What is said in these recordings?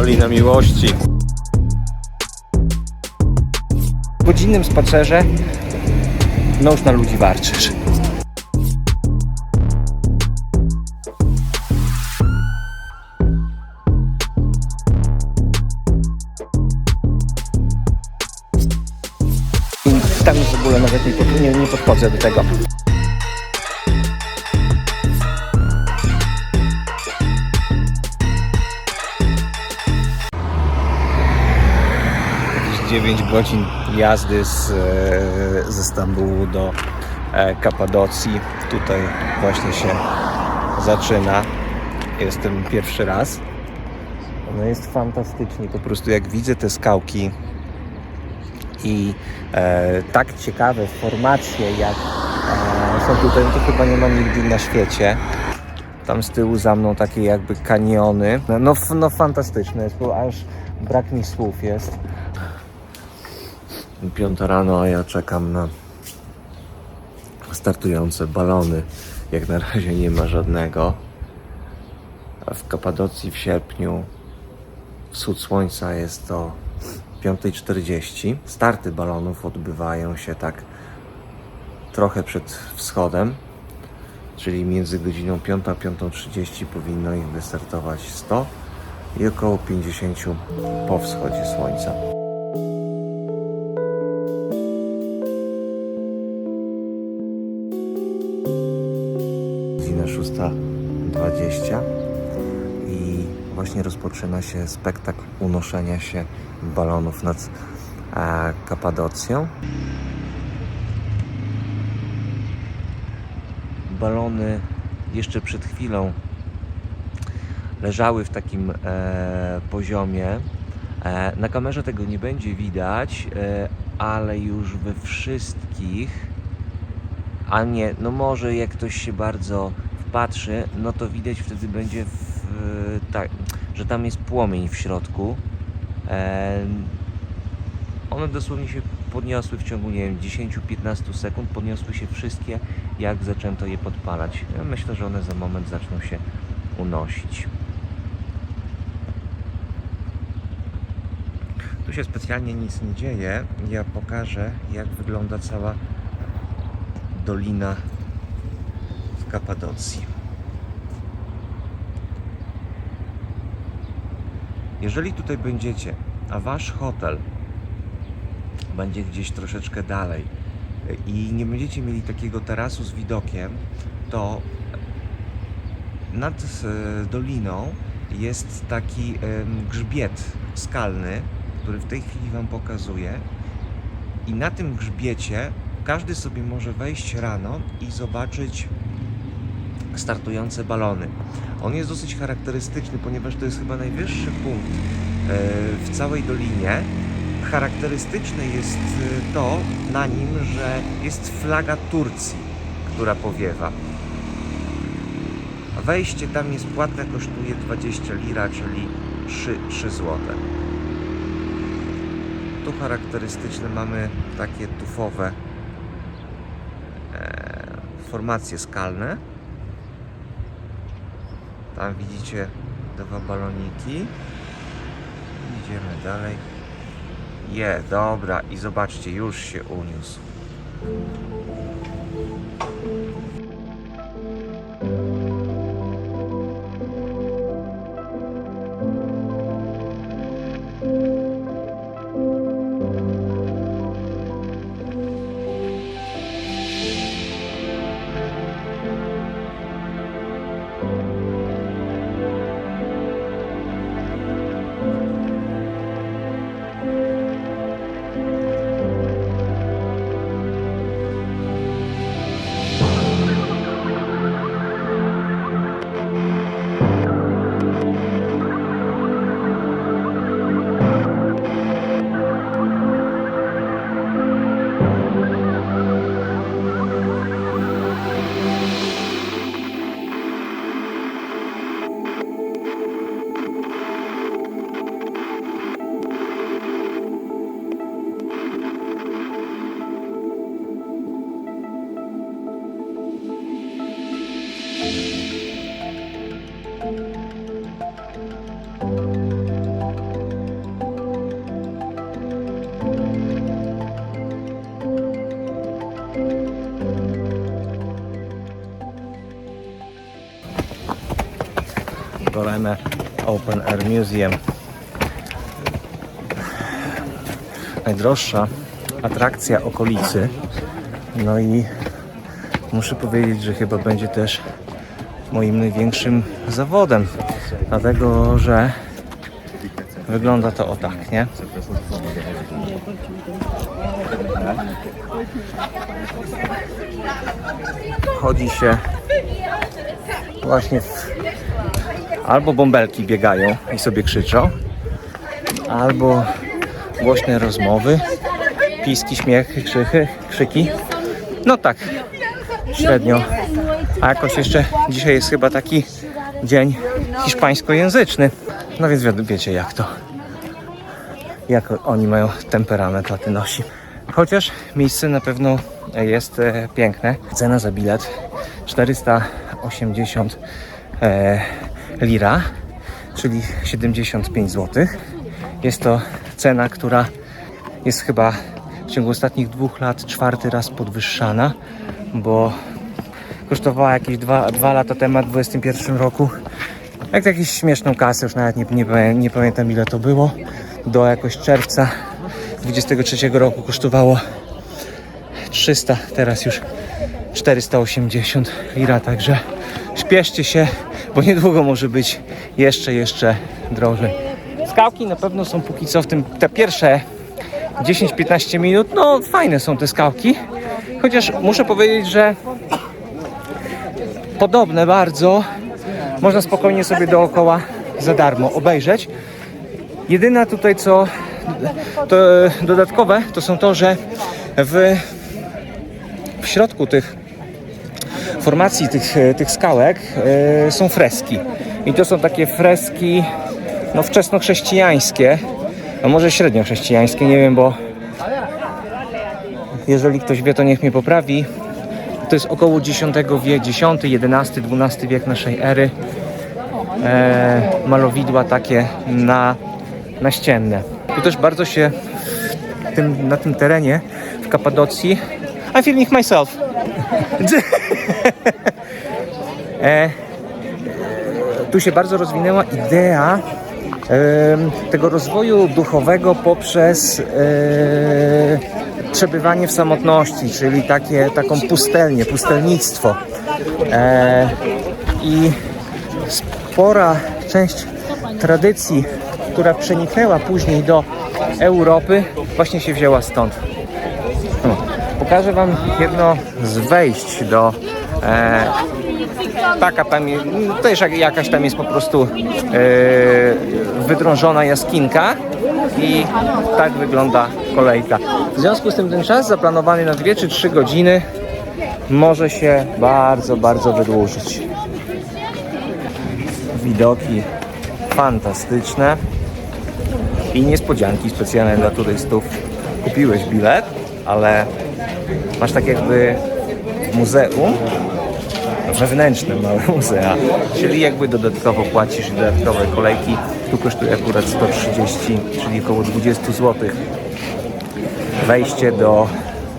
Dolina Miłości. W godzinnym spacerze nóż na ludzi warczysz. Tam w ogóle nawet nie, nie, nie podchodzę do tego. 9 godzin jazdy z, e, ze Stambułu do e, Kapadocji. Tutaj właśnie się zaczyna. Jestem pierwszy raz. No jest fantastycznie. Po prostu jak widzę te skałki i e, tak ciekawe formacje jak e, są tutaj, no to chyba nie ma nigdy na świecie. Tam z tyłu za mną takie jakby kaniony. No, no, no fantastyczne jest, bo aż brak mi słów jest. Piąta rano, a ja czekam na startujące balony. Jak na razie nie ma żadnego. A w Kapadocji w sierpniu wschód słońca jest to 5.40. Starty balonów odbywają się tak trochę przed wschodem, czyli między godziną 5 a 5.30 powinno ich wystartować 100 i około 50 po wschodzie słońca. Rozpoczyna się spektakl unoszenia się balonów nad e, Kapadocją. Balony jeszcze przed chwilą leżały w takim e, poziomie. E, na kamerze tego nie będzie widać, e, ale już we wszystkich, a nie, no może jak ktoś się bardzo wpatrzy, no to widać wtedy będzie, w, tak, że tam jest płomień w środku. One dosłownie się podniosły w ciągu, nie wiem, 10-15 sekund, podniosły się wszystkie, jak zaczęto je podpalać. Myślę, że one za moment zaczną się unosić. Tu się specjalnie nic nie dzieje. Ja pokażę, jak wygląda cała dolina w Kapadocji. Jeżeli tutaj będziecie, a wasz hotel będzie gdzieś troszeczkę dalej i nie będziecie mieli takiego tarasu z widokiem, to nad e, doliną jest taki grzbiet skalny, który w tej chwili Wam pokazuję. I na tym grzbiecie każdy sobie może wejść rano i zobaczyć startujące balony. On jest dosyć charakterystyczny, ponieważ to jest chyba najwyższy punkt e, w całej dolinie. Charakterystyczne jest e, to na nim, że jest flaga Turcji, która powiewa. Wejście tam jest płatne, kosztuje 20 lira, czyli 3, 3 złote. Tu charakterystyczne mamy takie tufowe e, formacje skalne. Tam widzicie dwa baloniki. Idziemy dalej. Je, dobra i zobaczcie, już się uniósł. Wieczoreme Open Air Museum. Najdroższa atrakcja okolicy. No i muszę powiedzieć, że chyba będzie też moim największym zawodem. Dlatego, że wygląda to o tak, nie? Chodzi się właśnie w... albo bąbelki biegają i sobie krzyczą, albo głośne rozmowy, piski, śmiechy, krzychy, krzyki. No tak, średnio. A jakoś jeszcze dzisiaj jest chyba taki dzień hiszpańskojęzyczny. No więc wi- wiecie jak to. Jak oni mają temperament latynosi. Chociaż miejsce na pewno jest e, piękne. Cena za bilet 480 e, lira, czyli 75 zł. Jest to cena, która jest chyba w ciągu ostatnich dwóch lat czwarty raz podwyższana, bo kosztowała jakieś dwa, dwa lata temu, w 2021 roku. Jak jakąś śmieszną kasę, już nawet nie, nie, nie pamiętam ile to było. Do jakoś czerwca 23 roku kosztowało 300, teraz już 480 lira, także śpieszcie się, bo niedługo może być jeszcze, jeszcze drożej. Skałki na pewno są póki co w tym, te pierwsze 10-15 minut, no fajne są te skałki, chociaż muszę powiedzieć, że podobne bardzo można spokojnie sobie dookoła za darmo obejrzeć. Jedyna tutaj co to dodatkowe to są to, że w, w środku tych formacji tych, tych skałek e, są freski. I to są takie freski no, wczesnochrześcijańskie, a może średniochrześcijańskie, nie wiem, bo jeżeli ktoś wie, to niech mnie poprawi. To jest około X wiek, X, XI, XII wiek naszej ery. E, malowidła takie na, naścienne. Tu też bardzo się tym, na tym terenie w Kapadocji I'm filming myself. e, tu się bardzo rozwinęła idea tego rozwoju duchowego poprzez e, przebywanie w samotności, czyli takie, taką pustelnię, pustelnictwo. E, I spora część tradycji, która przeniknęła później do Europy, właśnie się wzięła stąd. Pokażę Wam jedno z wejść do. E, taka tam jest, też jak- jakaś tam jest po prostu e, wydrążona jaskinka i tak wygląda kolejka. W związku z tym ten czas zaplanowany na 2 czy 3 godziny może się bardzo, bardzo wydłużyć. Widoki fantastyczne i niespodzianki specjalne dla turystów. Kupiłeś bilet, ale masz tak jakby muzeum wewnętrznym małe muzea, czyli jakby dodatkowo płacisz dodatkowe kolejki. Tu kosztuje akurat 130, czyli około 20 zł. Wejście do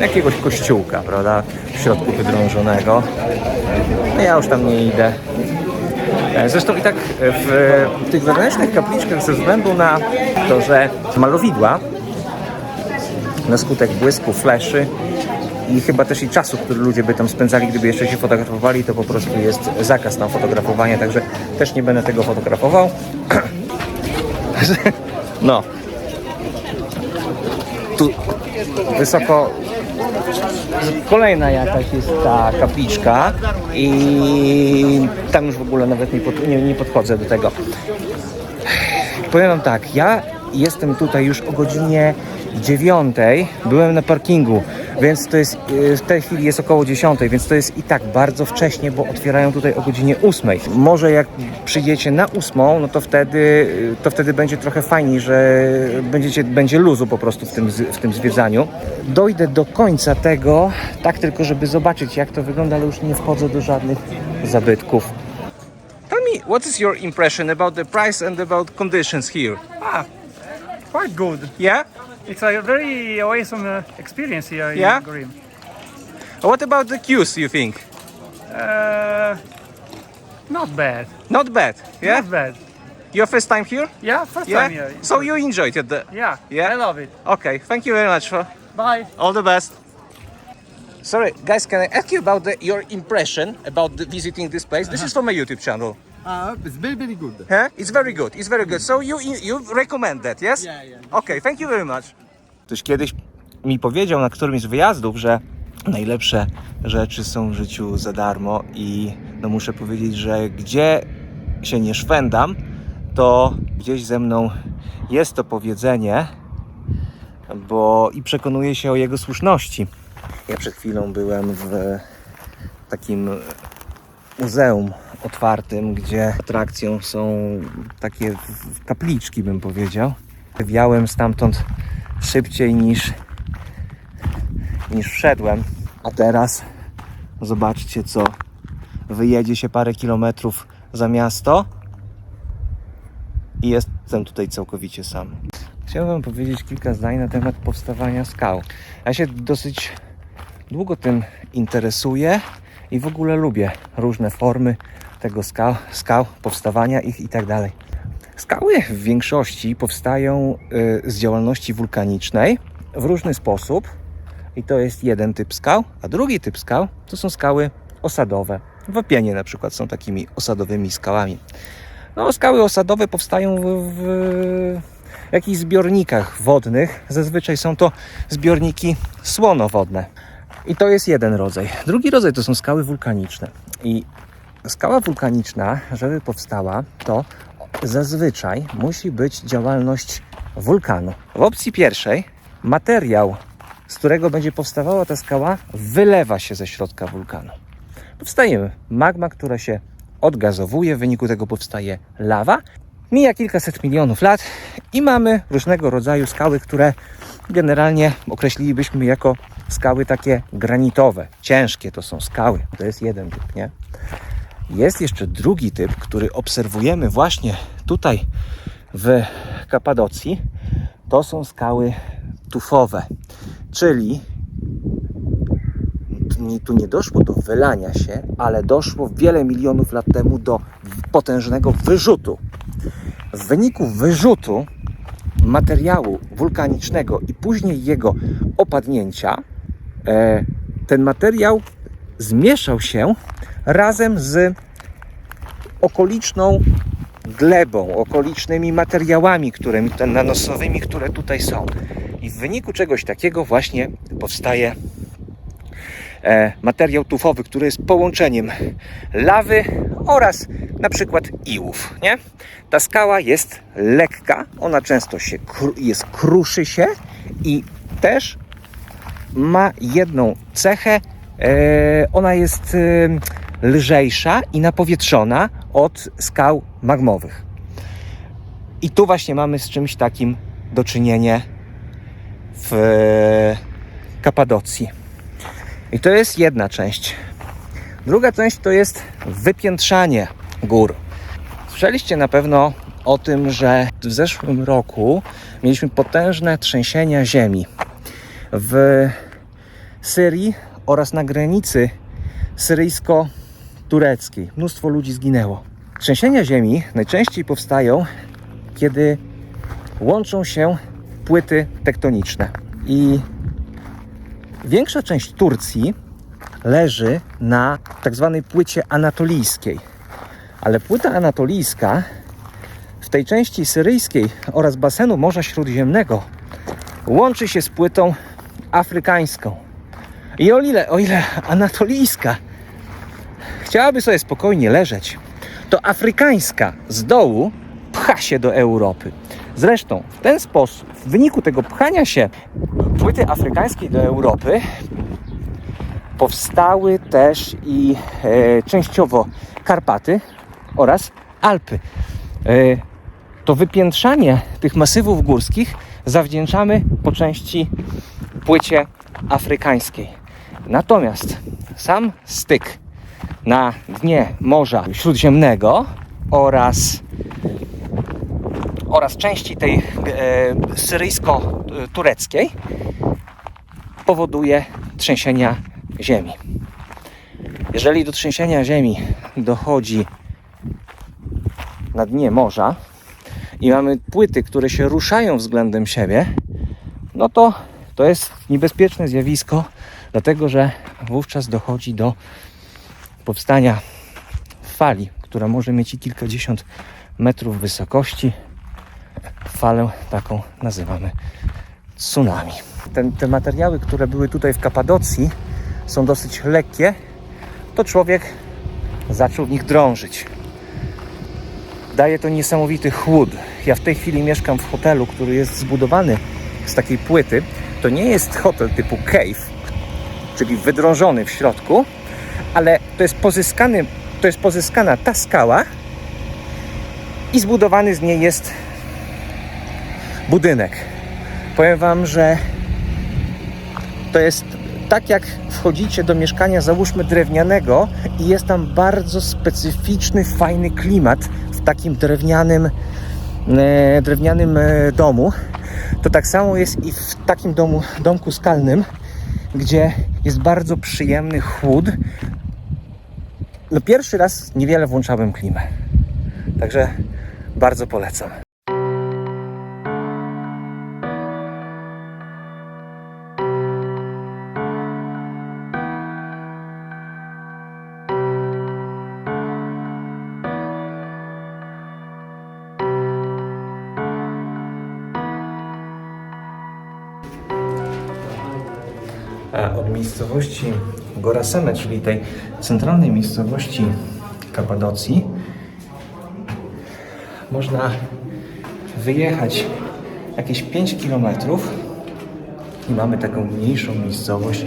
jakiegoś kościółka, prawda? W środku wydrążonego. No ja już tam nie idę. E, Zresztą i tak w tych wewnętrznych kapliczkach ze względu na to, że malowidła na skutek błysku, fleszy i chyba też i czasu, który ludzie by tam spędzali, gdyby jeszcze się fotografowali, to po prostu jest zakaz tam fotografowania, także też nie będę tego fotografował. No. Tu wysoko kolejna jakaś jest ta kapliczka i tam już w ogóle nawet nie, pod, nie, nie podchodzę do tego. Powiem tak, ja jestem tutaj już o godzinie 9, byłem na parkingu, więc to jest, y, w tej chwili jest około 10, więc to jest i tak bardzo wcześnie, bo otwierają tutaj o godzinie 8. Może jak przyjdziecie na 8, no to wtedy, y, to wtedy będzie trochę fajniej, że będziecie, będzie luzu po prostu w tym, w tym zwiedzaniu. Dojdę do końca tego, tak tylko żeby zobaczyć jak to wygląda, ale już nie wchodzę do żadnych zabytków. What is your impression about the price and about conditions here? Ah, quite good. Yeah? It's a very awesome uh, experience here Yeah? in Gorim. What about the queues, you think? Uh, Not bad. Not bad. Yeah. Not bad. Your first time here? Yeah, first Yeah. time here. So you enjoyed it. The... Yeah. Yeah? I love it. Okay. Thank you very much for Bye. all the best. Sorry, guys, can I ask you about the, your impression about the, visiting this place? This is from my YouTube channel. Uh, it's very very good. Huh? It's very good. It's very good. So you you recommend that, yes? Yeah, yeah. Okay, thank you very much. Ktoś kiedyś mi powiedział na którymś z wyjazdów, że najlepsze rzeczy są w życiu za darmo i no muszę powiedzieć, że gdzie się nie szwendam, to gdzieś ze mną jest to powiedzenie, bo i przekonuję się o jego słuszności. Ja przed chwilą byłem w takim muzeum otwartym, gdzie atrakcją są takie kapliczki, bym powiedział. Wiałem stamtąd szybciej niż, niż wszedłem. A teraz zobaczcie, co wyjedzie się parę kilometrów za miasto i jestem tutaj całkowicie sam. Chciałbym powiedzieć kilka zdań na temat powstawania skał. Ja się dosyć długo tym interesuję i w ogóle lubię różne formy tego skał, skał powstawania ich i tak. Skały w większości powstają y, z działalności wulkanicznej w różny sposób i to jest jeden typ skał, a drugi typ skał to są skały osadowe. W Opienie na przykład są takimi osadowymi skałami. No, skały osadowe powstają w, w jakichś zbiornikach wodnych. Zazwyczaj są to zbiorniki słonowodne. I to jest jeden rodzaj. Drugi rodzaj to są skały wulkaniczne. I skała wulkaniczna, żeby powstała, to zazwyczaj musi być działalność wulkanu. W opcji pierwszej materiał, z którego będzie powstawała ta skała, wylewa się ze środka wulkanu. Powstaje magma, która się odgazowuje, w wyniku tego powstaje lawa. Mija kilkaset milionów lat i mamy różnego rodzaju skały, które generalnie określilibyśmy jako skały takie granitowe. Ciężkie to są skały. To jest jeden typ, nie? Jest jeszcze drugi typ, który obserwujemy właśnie tutaj w Kapadocji. To są skały tufowe, czyli tu nie doszło do wylania się, ale doszło wiele milionów lat temu do potężnego wyrzutu. W wyniku wyrzutu materiału wulkanicznego i później jego opadnięcia, e, ten materiał zmieszał się razem z okoliczną glebą, okolicznymi materiałami, które, nanosowymi, które tutaj są. I w wyniku czegoś takiego właśnie powstaje e, materiał tufowy, który jest połączeniem lawy oraz na przykład iłów. Nie? Ta skała jest lekka, ona często się kru, jest, kruszy się i też ma jedną cechę. E, ona jest e, lżejsza i napowietrzona od skał magmowych. I tu właśnie mamy z czymś takim do czynienia w e, Kapadocji. I to jest jedna część. Druga część to jest wypiętrzanie gór. Słyszeliście na pewno o tym, że w zeszłym roku mieliśmy potężne trzęsienia ziemi w Syrii oraz na granicy syryjsko-tureckiej. Mnóstwo ludzi zginęło. Trzęsienia ziemi najczęściej powstają, kiedy łączą się płyty tektoniczne. I Większa część Turcji leży na tak zwanej płycie anatolijskiej. Ale płyta anatolijska w tej części syryjskiej oraz basenu Morza Śródziemnego łączy się z płytą afrykańską. I o ile, o ile anatolijska chciałaby sobie spokojnie leżeć, to afrykańska z dołu pcha się do Europy. Zresztą w ten sposób, w wyniku tego pchania się płyty afrykańskiej do Europy, powstały też i e, częściowo Karpaty oraz Alpy. E, to wypiętrzanie tych masywów górskich zawdzięczamy po części płycie afrykańskiej. Natomiast sam styk na dnie Morza Śródziemnego oraz oraz części tej e, syryjsko-tureckiej powoduje trzęsienia ziemi. Jeżeli do trzęsienia ziemi dochodzi na dnie morza i mamy płyty, które się ruszają względem siebie, no to to jest niebezpieczne zjawisko, dlatego że wówczas dochodzi do powstania fali, która może mieć i kilkadziesiąt metrów wysokości. Falę taką nazywamy tsunami. Ten, te materiały, które były tutaj w Kapadocji, są dosyć lekkie, to człowiek zaczął w nich drążyć. Daje to niesamowity chłód. Ja w tej chwili mieszkam w hotelu, który jest zbudowany z takiej płyty. To nie jest hotel typu cave, czyli wydrążony w środku, ale to jest pozyskany, to jest pozyskana ta skała i zbudowany z niej jest budynek. Powiem Wam, że to jest tak jak wchodzicie do mieszkania, załóżmy drewnianego i jest tam bardzo specyficzny, fajny klimat w takim drewnianym, e, drewnianym e, domu. To tak samo jest i w takim domu, domku skalnym, gdzie jest bardzo przyjemny chłód. No pierwszy raz niewiele włączałem klimę. Także bardzo polecam. Od miejscowości Goraseme, czyli tej centralnej miejscowości Kapadocji, można wyjechać jakieś 5 km i mamy taką mniejszą miejscowość,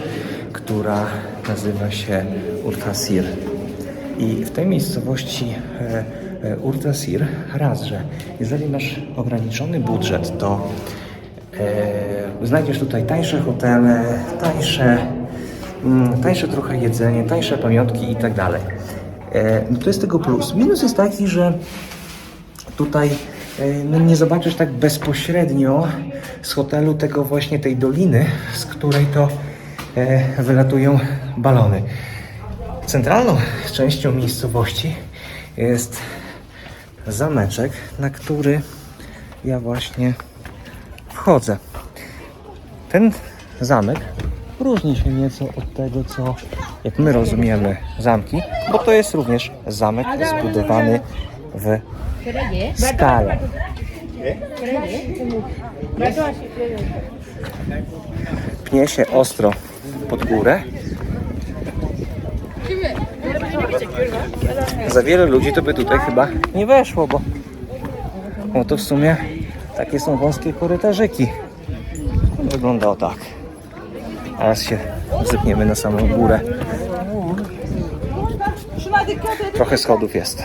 która nazywa się Urtasir. I w tej miejscowości e, e, Urtasir raz, że jeżeli masz ograniczony budżet, to E, Znajdziesz tutaj tańsze hotele, tańsze, tańsze trochę jedzenie, tańsze pamiątki i tak dalej. No to jest tego plus. Minus jest taki, że tutaj e, no nie zobaczysz tak bezpośrednio z hotelu tego właśnie tej doliny, z której to e, wylatują balony. Centralną częścią miejscowości jest zameczek, na który ja właśnie wchodzę. Ten zamek różni się nieco od tego, co jak my rozumiemy zamki, bo to jest również zamek zbudowany w skale. Pnie się ostro pod górę. Za wiele ludzi to by tutaj chyba nie weszło, bo no to w sumie takie są wąskie korytarzyki. Wygląda o tak. Teraz się zepniemy na samą górę. Trochę schodów jest.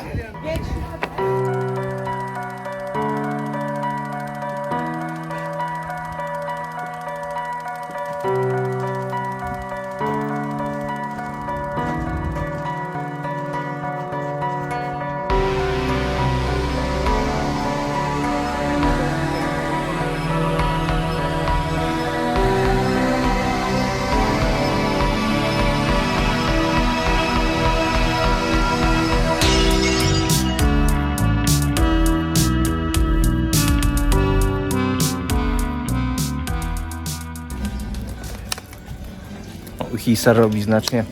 Hisar robi znacznie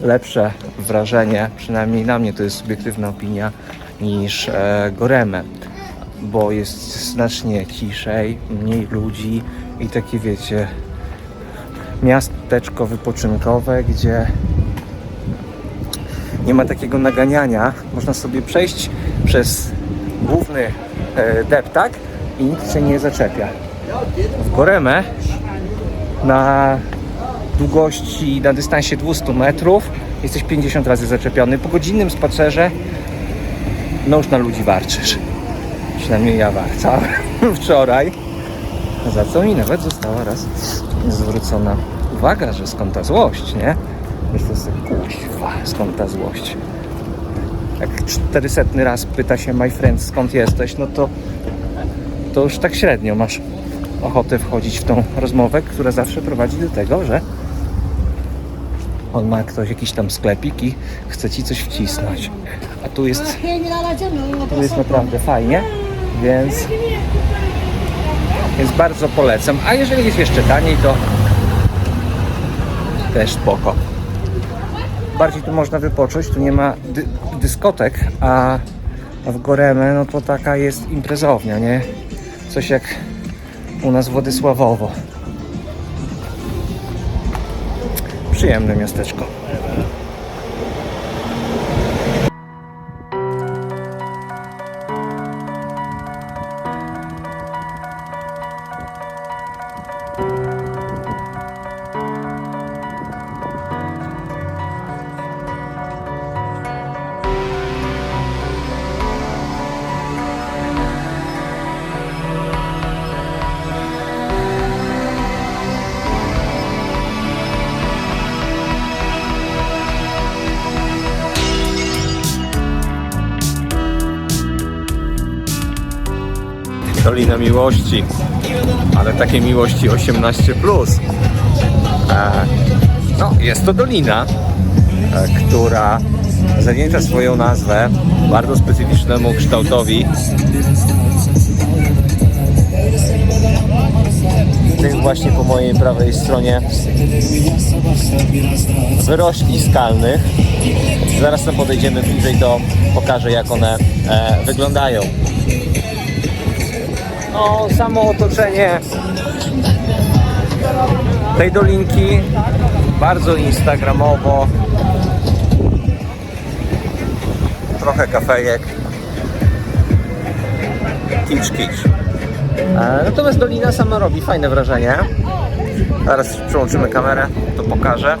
lepsze wrażenie, przynajmniej na mnie to jest subiektywna opinia, niż e, Goreme, bo jest znacznie ciszej, mniej ludzi i takie wiecie, miasteczko wypoczynkowe, gdzie nie ma takiego naganiania. Można sobie przejść przez główny e, deptak i nikt się nie zaczepia. W Goreme na długości na dystansie 200 metrów jesteś 50 razy zaczepiony. Po godzinnym spacerze no już na ludzi warczysz. Przynajmniej ja warcałem wczoraj. Za co mi nawet została raz zwrócona uwaga, że skąd ta złość, nie? Myślę sobie, kuźwa, skąd ta złość? Jak 400 raz pyta się my friend skąd jesteś, no to to już tak średnio masz ochotę wchodzić w tą rozmowę, która zawsze prowadzi do tego, że On ma ktoś jakiś tam sklepik i chce ci coś wcisnąć. A tu jest, tu jest naprawdę fajnie, więc, więc bardzo polecam. A jeżeli jest jeszcze taniej, to też spoko. Bardziej tu można wypocząć, tu nie ma dy dyskotek, a w Goreme no to taka jest imprezownia, nie? Coś jak u nas Władysławowo. Przyjemne miasteczko. Miłości, ale takiej miłości 18. Plus. E, no, jest to dolina, e, która zawdzięcza swoją nazwę bardzo specyficznemu kształtowi. Tych właśnie po mojej prawej stronie wyrośli skalnych. Zaraz tam podejdziemy bliżej, to pokażę jak one e, wyglądają. No, samo otoczenie tej dolinki bardzo instagramowo. Trochę kafejek. Kicz, kicz. E, Natomiast dolina sama robi fajne wrażenie. Zaraz przełączymy kamerę, to pokażę.